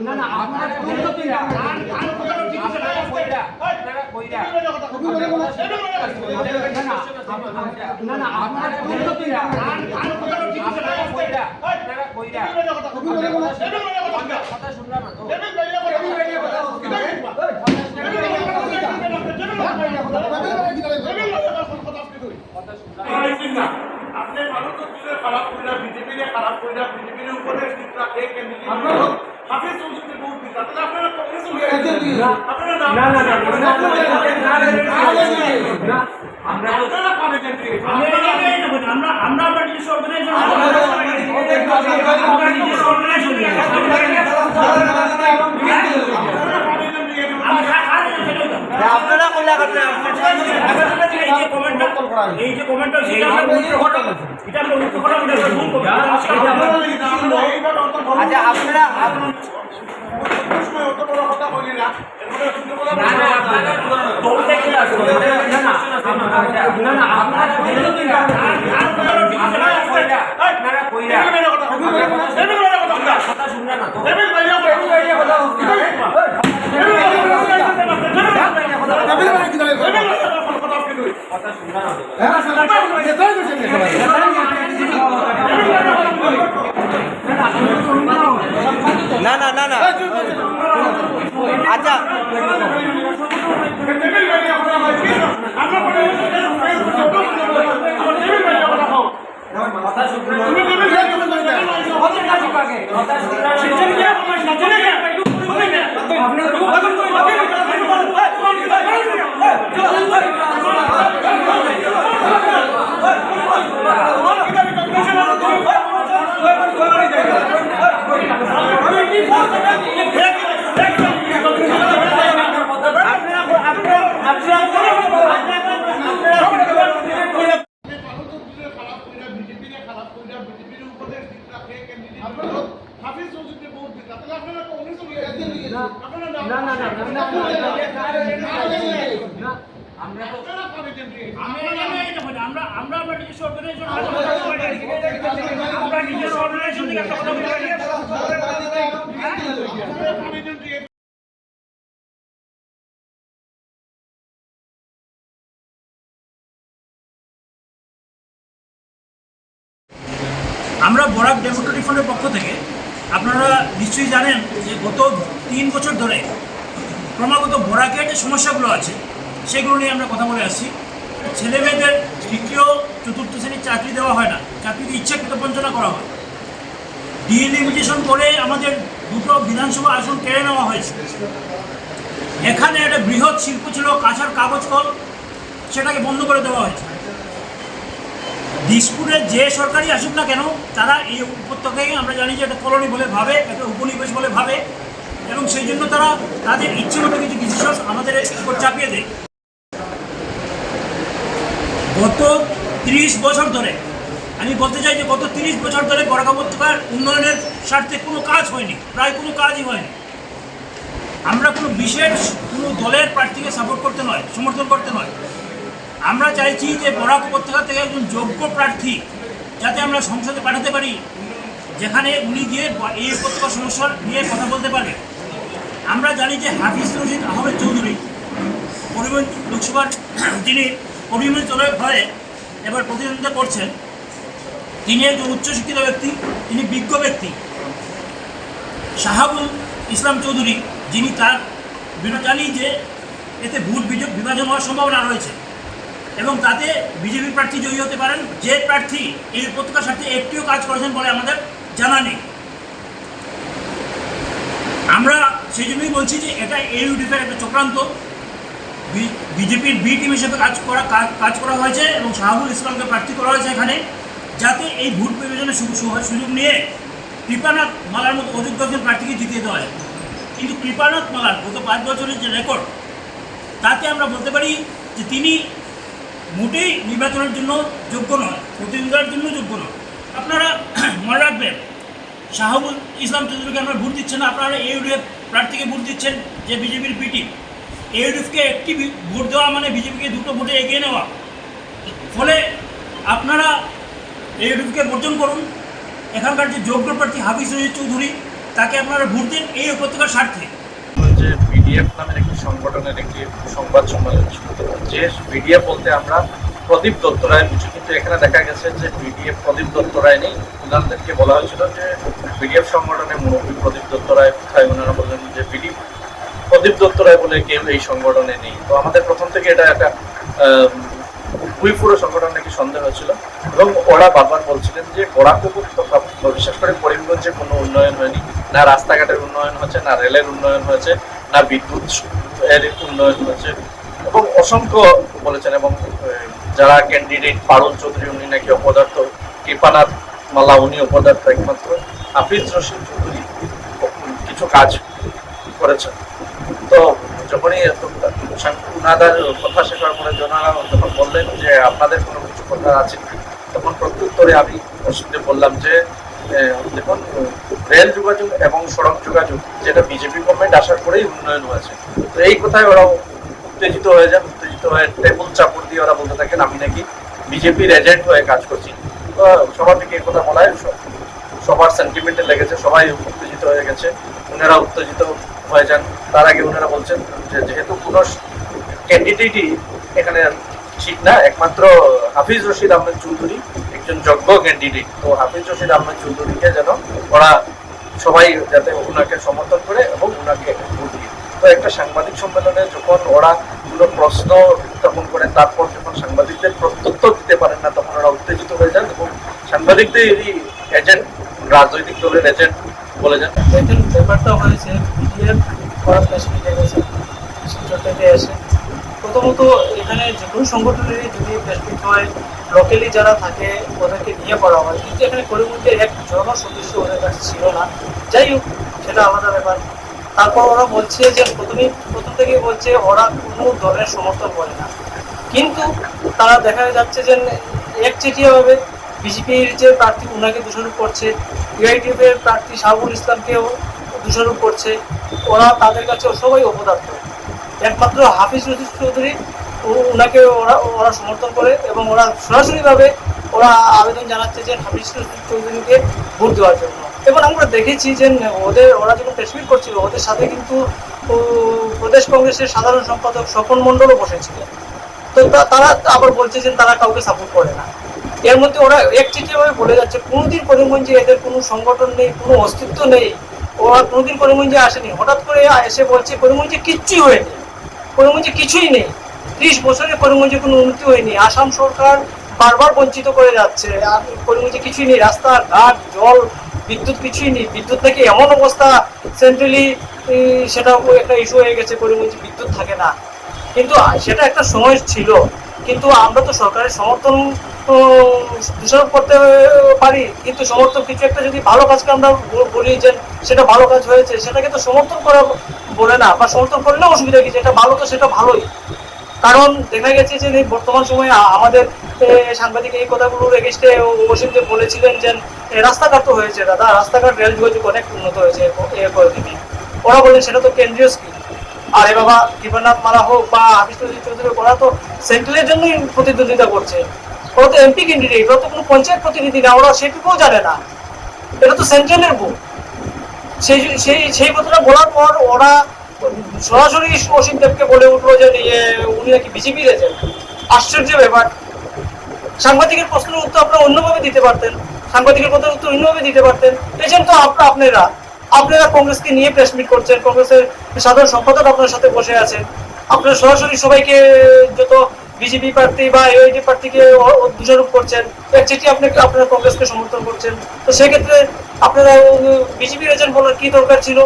না না আপনার না না আপনার উন্নতি না পাইছেন না আপনি মানুষ তো দিলে খারাপ কইরা বিজেপিরে খারাপ কইরা বিজেপির উপরে হাফিজ চৌধুরী বহুত দিতা তাহলে আপনারা কংগ্রেস আপনারা নাম না না না আমরা আপনারা আমরা আমরা আমরা নিজস্ব অর্গানাইজেশন আমরা নিজস্ব অর্গানাইজেশন আপনারা কইলা করতে এই যে কমেন্টটা এই যে কমেন্টটা সেটা আমরা উত্তর ঘটা এটা আমরা উত্তর ঘটা এটা ভুল কমেন্ট আচ্ছা আপনারা কথা বলি না এরপরে শুনতে বলা তোমরা কি আসো না না না না। না না না আচ্ছা খারাপ কইরা বিজেপিরে খারাপ কইরা বিজেপির উপরে চিত্রা এই ক্যান্ডিডেট হাফিজ চৌধুরী বহুত দিতা তাহলে আপনারা কংগ্রেস আপনারা নাম না না না না না আমরা বরাক ডেমোক্রেটিক ফ্রন্টের পক্ষ থেকে আপনারা নিশ্চয়ই জানেন যে গত তিন বছর ধরে ক্রমাগত বরাকের যে সমস্যাগুলো আছে সেগুলো নিয়ে আমরা কথা বলে আসছি। ছেলে মেয়েদের তৃতীয় চতুর্থ শ্রেণির চাকরি দেওয়া হয় না। চাকরিতে ইচ্ছাকৃত বঞ্চনা করা হয়। ডিলিমিটেশন করে আমাদের দুটো বিধানসভা আসন কেড়ে নেওয়া হয়েছে। এখানে একটা বৃহৎ শিল্প ছিল, কাঁচার কাগজ কল। সেটাকে বন্ধ করে দেওয়া হয়েছে। দিসপুরে যে সরকারি আসুক না কেন, তারা এই উপত্যকাকে আমরা জানি যে একটা কলোনি বলে ভাবে একটা উপনিবেশ বলে ভাবে। এবং সেই জন্য তারা তাদের ইচ্ছে মতো কিছু ডিসিশন আমাদের উপর চাপিয়ে দেয়। গত তিরিশ বছর ধরে, আমি বলতে চাই যে গত তিরিশ বছর ধরে উপত্যকার উন্নয়নের স্বার্থে কোনো কাজ হয়নি, প্রায় কোনো কাজই হয়নি। আমরা কোনো বিশেষ কোনো দলের প্রার্থীকে সাপোর্ট করতে নয়, সমর্থন করতে নয়। আমরা চাইছি যে বরাক উপত্যকা থেকে একজন যোগ্য প্রার্থী যাতে আমরা সংসদে পাঠাতে পারি, যেখানে উনি গিয়ে এই উপত্যকা সমস্যা নিয়ে কথা বলতে পারবে আমরা জানি যে হাফিজ রশিদ আহমেদ চৌধুরী, পরিবহন লোকসভার তিনি পরিবহন চলের ভয়ে এবার প্রতিদ্বন্দ্বিতা করছেন তিনি একজন উচ্চশিক্ষিত ব্যক্তি, তিনি বিজ্ঞ ব্যক্তি। শাহাবুল ইসলাম চৌধুরী, যিনি তার বিরুদ্ধে জানি যে এতে ভোট বিভাজন হওয়ার সম্ভাবনা রয়েছে এবং তাতে বিজেপি প্রার্থী জয়ী হতে পারেন। যে প্রার্থী এই উপত্যকার সাথে একটিও কাজ করেছেন বলে আমাদের জানা নেই। আমরা সেই জন্যই বলছি যে এটা এইউডিফের একটা চক্রান্ত। বিজেপির বি টিম হিসেবে কাজ করা, কাজ- করা হয়েছে এবং শাহাবুল ইসলামকে প্রার্থী করা হয়েছে এখানে, যাতে এই ভোট বিভাজনের সুযোগ নিয়ে কৃপানাথ মালার মতো অযোগ্য প্রার্থীকে জিতিয়ে দেওয়া যায়। কিন্তু কৃপানাথ মালার গত পাঁচ বছরের যে রেকর্ড তাতে আমরা বলতে পারি যে তিনি মোটেই নির্বাচনের জন্য যোগ্য নয় প্রতিদ্বন্দ্বিতার জন্য যোগ্য নয় আপনারা মনে রাখবেন, শাহাবুল ইসলাম চৌধুরীকে আপনারা ভোট দিচ্ছেন আপনারা ইউডিএফ প্রার্থীকে ভোট দিচ্ছেন যে বিজেপির পিটি ইউডিএফকে একটি ভোট দেওয়া মানে বিজেপিকে দুটো ভোটে এগিয়ে নেওয়া। ফলে আপনারা ইউডিএফকে বর্জন করুন। এখানকার যে যোগ্য প্রার্থী হাফিজ রশিদ চৌধুরী, তাকে আপনারা ভোট দিন এই উপত্যকার স্বার্থে। যে বিডিএফ নামের একটি সংগঠনের একটি সংবাদ সম্মেলন যে বিডিএফ বলতে আমরা প্রদীপ দত্ত রায় বুঝি। কিন্তু এখানে দেখা গেছে যে বিডিএফ প্রদীপ দত্ত রায় নেই। ওনাদেরকে বলা হয়েছিল যে বিডিএফ সংগঠনের মুরব্বী প্রদীপ দত্ত রায় কোথায় ওনারা বললেন যে বিডিএফ প্রদীপ দত্ত রায় বলে কেউ এই সংগঠনে নেই। তো আমাদের প্রথম থেকে এটা একটা উইপুরো সংগঠন নাকি সন্দেহ ছিল এবং ওরা বারবার বলছিলেন যে বরাকপুর বিশেষ করে করিমগঞ্জে কোনো উন্নয়ন হয়নি, না রাস্তাঘাটের উন্নয়ন হয়েছে, না রেলের উন্নয়ন হয়েছে, না বিদ্যুৎ এর উন্নয়ন হয়েছে। এবং অসংখ্য বলেছেন, এবং যারা ক্যান্ডিডেট পারুল চৌধুরী, উনি নাকি অপদার্থ, কৃপানাথ মালা, উনি অপদার্থ একমাত্র। হাফিজ রশিদ চৌধুরী কিছু কাজ করেছেন। তো যখনই উনাদের কথা হওয়ার পরে জনারা যখন বললেন যে আপনাদের কোনো কিছু কথা আছে তখন প্রত্যুত্তরে আমি অসীমকে বললাম যে দেখুন, রেল যোগাযোগ এবং সড়ক যোগাযোগ যেটা বিজেপি গভর্নমেন্ট আসার পরেই উন্নয়ন হয়েছে। তো এই কথায় ওরা উত্তেজিত হয়ে যান, উত্তেজিত হয়ে টেবুল চাপড় দিয়ে ওরা বলতে থাকেন, আমি নাকি বিজেপির এজেন্ট হয়ে কাজ করছি। তো সবার থেকে এই কথা বলায় সবার সেন্টিমেন্টে লেগেছে, সবাই উত্তেজিত হয়ে গেছে। ওনারা উত্তেজিত হয়ে যান। তার আগে ওনারা বলছেন যে যেহেতু কোনো ক্যান্ডিডেটই এখানে ঠিক না, একমাত্র হাফিজ রশিদ আহমেদ চৌধুরী একজন যোগ্য ক্যান্ডিডেট তো হাফিজ রশিদ আহমেদ চৌধুরীকে যেন ওরা সবাই যাতে ওনাকে সমর্থন করে এবং ওনাকে ভোট দিয়ে। তো একটা সাংবাদিক সম্মেলনে যখন ওরা কোনো প্রশ্ন উত্থাপন করেন, তারপর যখন সাংবাদিকদের প্রত্যুত্তর দিতে পারেন না, তখন ওরা উত্তেজিত হয়ে যান এবং সাংবাদিকদেরই এজেন্ট রাজনৈতিক দলের এজেন্ট বলে যান। ব্যাপারটা হয়েছে বিডিএফ করার কাশ্মীরে গেছে শিলচর থেকে এসে। প্রথমত এখানে যে কোনো সংগঠনেরই যদি প্রেসমিট হয় লোকালি যারা থাকে, ওদেরকে নিয়ে করা হয়। কিন্তু এখানে করিমগঞ্জে এক জন সদস্য ওদের কাছে ছিল না। যাই হোক, সেটা আলাদা ব্যাপার। তারপর ওরা বলছে যে প্রথমেই প্রথম থেকে বলছে, ওরা কোনো দলের সমর্থন করে না। কিন্তু তারা দেখা যাচ্ছে যে একচেটিয়াভাবে বিজেপির যে প্রার্থী ওনাকে দোষারোপ করছে ইউআইটিএফ প্রার্থী শাহুল ইসলামকেও দোষারোপ করছে। ওরা তাদের কাছে সবাই অপদার্থ। একমাত্র হাফিজ রশিদ চৌধুরী ওনাকে ওরা ওরা সমর্থন করে এবং ওরা সরাসরিভাবে ওরা আবেদন জানাচ্ছে যে হাফিজ রশিদ চৌধুরীকে ভোট দেওয়ার জন্য। এবং আমরা দেখেছি যে ওদের, ওরা যখন প্রেসমিট করছিল, ওদের সাথে কিন্তু প্রদেশ কংগ্রেসের সাধারণ সম্পাদক স্বপন মণ্ডলও বসেছিলেন। তো তারা আবার বলছে যে তারা কাউকে সাপোর্ট করে না। এর মধ্যে ওরা একচিটিয়াভাবে বলে যাচ্ছে, কোনোদিন করিমগঞ্জে এদের কোনো সংগঠন নেই, কোনো অস্তিত্ব নেই। ওরা কোনোদিন করিমগঞ্জে আসেনি। হঠাৎ করে এসে বলছে, করিমগঞ্জে কিচ্ছুই হয়নি। করিমগঞ্জে কিছুই নেই। ত্রিশ বছরে করিমগঞ্জে কোনো উন্নতি হয়নি। আসাম সরকার বারবার বঞ্চিত করে যাচ্ছে। আর করিমগঞ্জে কিছুই নেই। রাস্তা, ঘাট, জল, বিদ্যুৎ কিছুই নেই। বিদ্যুৎ থেকে এমন অবস্থা সেন্ট্রালি সেটা একটা ইস্যু হয়ে গেছে। করিমগঞ্জে বিদ্যুৎ থাকে না। কিন্তু সেটা একটা সময় ছিল। কিন্তু আমরা তো সরকারের সমর্থন দোষারোপ করতে পারি, কিন্তু সমর্থন কিছু একটা যদি ভালো কাজকে আমরা বলি যে সেটা ভালো কাজ হয়েছে, সেটাকে তো সমর্থন করা বলে না, বা সমর্থন করলেও অসুবিধা কি, যেটা ভালো তো সেটা ভালোই। কারণ দেখা গেছে যে বর্তমান সময়ে আমাদের সাংবাদিক এই কথাগুলো কথাগুলোর এগেস্টে ওসিমকে বলেছিলেন যে রাস্তাঘাট তো হয়েছে, দাদা, রাস্তাঘাট রেল যোগাযোগ অনেক উন্নত হয়েছে এ- কয়েকদিনে ওরা বলেন সেটা তো কেন্দ্রীয় আরে বাবা কৃপানাথ মারা হোক, বা হাফিজ চৌধুরী তো সেন্ট্রালের জন্যই প্রতিদ্বন্দ্বিতা করছে। ওরা তো এমপি ক্যান্ডিডেট ওরা তো কোনো পঞ্চায়েত প্রতিনিধি না, ওরা সেটুকুও জানে না। এটা তো সেন্ট্রালের বুক সেই সেই সেই কথাটা বলার পর ওরা সরাসরি অসীম দেবকে বলে উঠল যে উনি নাকি বিজেপির এজেন্ট আশ্চর্য ব্যাপার। সাংবাদিকের প্রশ্নের উত্তর আপনারা অন্যভাবে দিতে পারতেন। সাংবাদিকের কথার উত্তর অন্যভাবে দিতে পারতেন। এজেন্ট তো আপনারা। আপনারা কংগ্রেসকে নিয়ে প্রেস মিট করছেন, কংগ্রেসের সাধারণ সম্পাদক আপনার সাথে বসে আছেন। আপনারা সরাসরি সবাইকে যত বিজেপি প্রার্থী বা এআইডি প্রার্থীকে দোষারোপ করছেন চিঠি আপনাকে, আপনারা কংগ্রেসকে সমর্থন করছেন। তো সেক্ষেত্রে আপনারা বিজেপির এজেন্ট বলার কি দরকার ছিল?